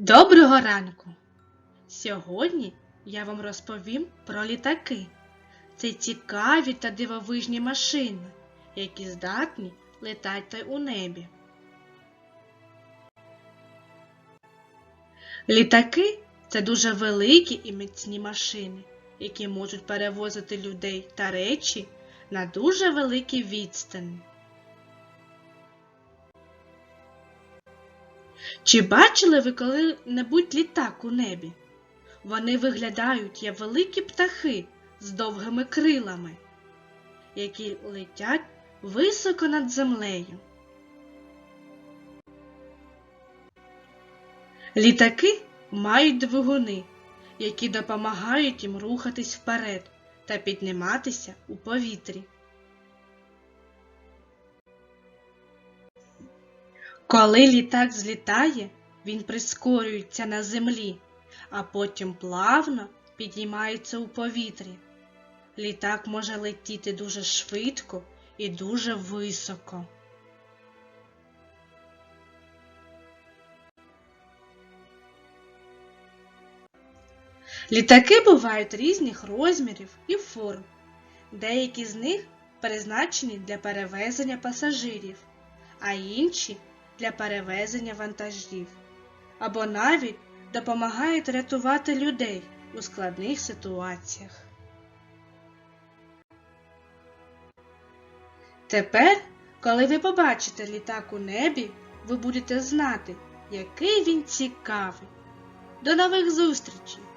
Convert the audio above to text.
Доброго ранку! Сьогодні я вам розповім про літаки. Це цікаві та дивовижні машини, які здатні летати у небі. Літаки це дуже великі і міцні машини, які можуть перевозити людей та речі на дуже великі відстані. Чи бачили ви коли-небудь літак у небі? Вони виглядають як великі птахи з довгими крилами, які летять високо над землею. Літаки мають двигуни, які допомагають їм рухатись вперед та підніматися у повітрі. Коли літак злітає, він прискорюється на землі, а потім плавно підіймається у повітрі. Літак може летіти дуже швидко і дуже високо. Літаки бувають різних розмірів і форм. Деякі з них призначені для перевезення пасажирів, а інші для перевезення вантажів, або навіть допомагають рятувати людей у складних ситуаціях. Тепер, коли ви побачите літак у небі, ви будете знати, який він цікавий. До нових зустрічей!